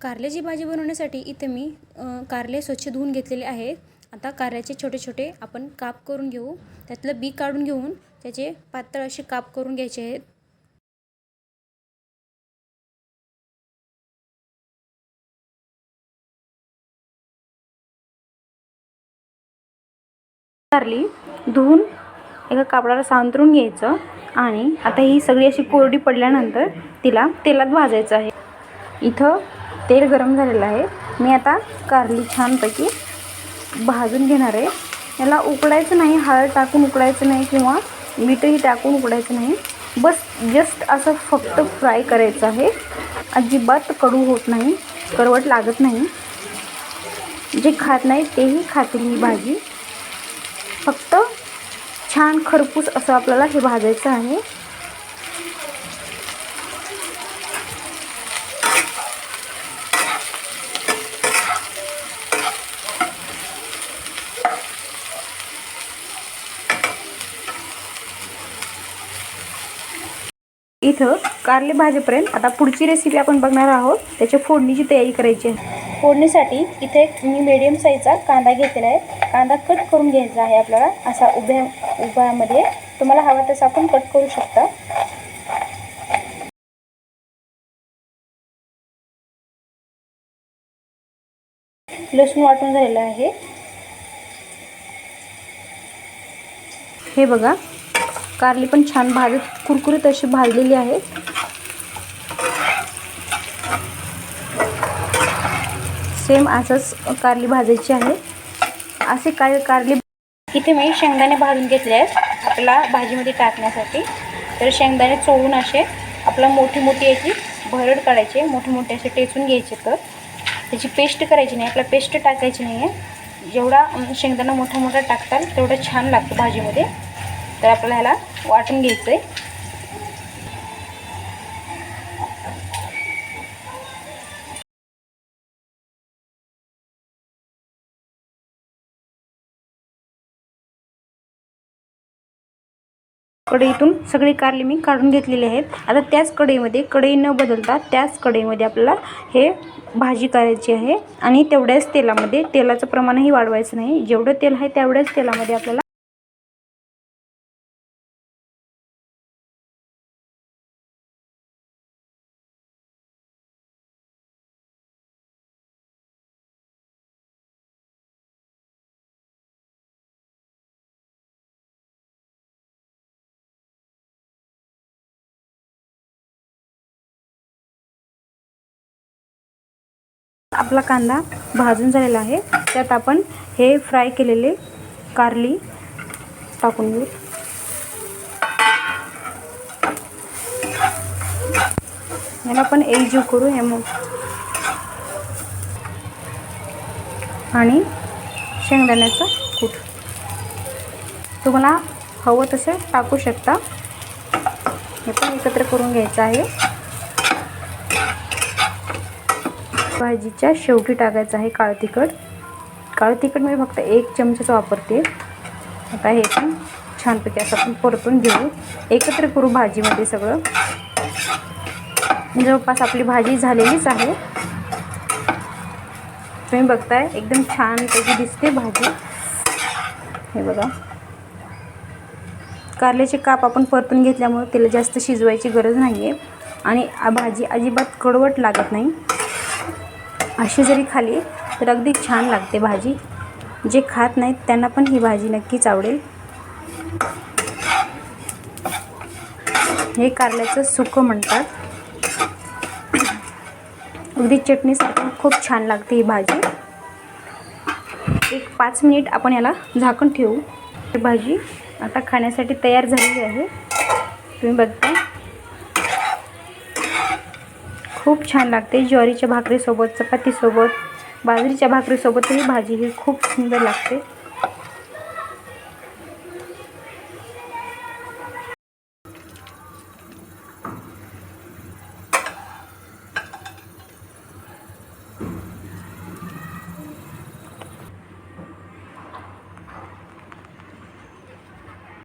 कारल्याची भाजी बनवण्यासाठी इथे मी कारले स्वच्छ धुवून घेतलेले आहेत. आता कारल्याचे छोटे छोटे आपण काप करून घेऊ. त्यातलं बी काढून घेऊन त्याचे पातळ असे काप करून घ्यायचे आहेत. कारली धुवून एका कापडाला सांतरून घ्यायचं आणि आता ही सगळी अशी कोरडी पडल्यानंतर तिला तेलात भाजायचं आहे. इथं तेल गरम झालेलं आहे. मी आता कारली छानपैकी भाजून घेणार आहे. याला उकडायचं नाही हळद टाकून उकडायचं नाही किंवा मीठही टाकून उकडायचं नाही. बस जस्ट असं फक्त फ्राय करायचं आहे. अजिबात कडू होत नाही कडवट लागत नाही. जे खात नाही तेही खातील ही भाजी. फक्त छान खरपूस असं आपल्याला हे भाजायचं आहे. इथं कारले भाजीपर्यंत आता पुढची रेसिपी आपण बघणार आहोत. त्याच्या फोडणीची तयारी करायची आहे. फोडणीसाठी इथे मी मीडियम साईजचा कांदा घेतलेला आहे. कांदा कट करून घ्यायचा आहे आपल्याला. असा उभ्या उभ्यामध्ये. तुम्हाला हवा तसा आपण कट करू शकता. लसूण वाटून झालेलं आहे. हे बघा कारली पण छान भाजत कुरकुरीत अशी भाजलेली आहे. सेम असंच कारली भाजायची आहे. असे काय कारली इथे मी शेंगदाणे भाजून घेतले आहेत आपला भाजीमध्ये टाकण्यासाठी. तर शेंगदाणे चोळून असे आपला मोठी मोठी याची भरड काढायची मोठे मोठे असे टेचून घ्यायचे तर. त्याची पेस्ट करायची नाही आपला पेस्ट टाकायची नाही आहे जेवढा शेंगदाणा मोठा मोठा टाकताल तेवढं छान लागतं भाजीमध्ये. तर आपल्याला ह्याला वाटून घ्यायचं आहे कढईतून सगळी कारली मी काढून घेतलेली आहेत. आता त्याच कढईमध्ये कढई न बदलता त्याच कढईमध्ये आपल्याला हे भाजी करायची आहे आणि तेवढ्याच तेलामध्ये तेलाचं प्रमाणही वाढवायचं नाही. जेवढं तेल आहे तेवढ्याच तेलामध्ये आपल्याला आपला कांदा भाजून झालेला आहे. त्यात आपण हे फ्राय केलेले कारली टाकून घेऊ. याला आपण एकजीव करू हे मग. आणि शेंगदाण्याचं कूट. तुम्हाला हवं तसं टाकू शकता. हे पण एकत्र करून घ्यायचं आहे. भाजीच्या शेवटी टाकायचं आहे काळं तिखट. काळं तिखट मी फक्त एक चमचाच वापरते. आता हे पण छानपैकी असं आपण परतून घेऊ. एकत्र करू भाजीमध्ये सगळं. जवळपास आपली भाजी झालेलीच आहे. तुम्ही बघताय एकदम छानपैकी दिसते भाजी. हे बघा. कारल्याचे काप आपण परतून घेतल्यामुळे त्याला जास्त शिजवायची गरज नाही आहे आणि भाजी अजिबात कडवट लागत नाही. अशी जरी खाली तर अगदी छान लागते भाजी. जे खात नाहीत त्यांना पण ही भाजी नक्कीच आवडेल. हे कारल्याचं सुकं म्हणतात. अगदी चटणीसारखं खूप छान लागते ही भाजी. एक पाच मिनिट आपण याला झाकून ठेवू. ही भाजी आता खाण्यासाठी तयार झालेली आहे. तुम्ही बघता. खूप छान लागते. ज्वारीच्या भाकरीसोबत चपातीसोबत बाजरीच्या भाकरीसोबत ही भाजी ही खूप सुंदर लागते.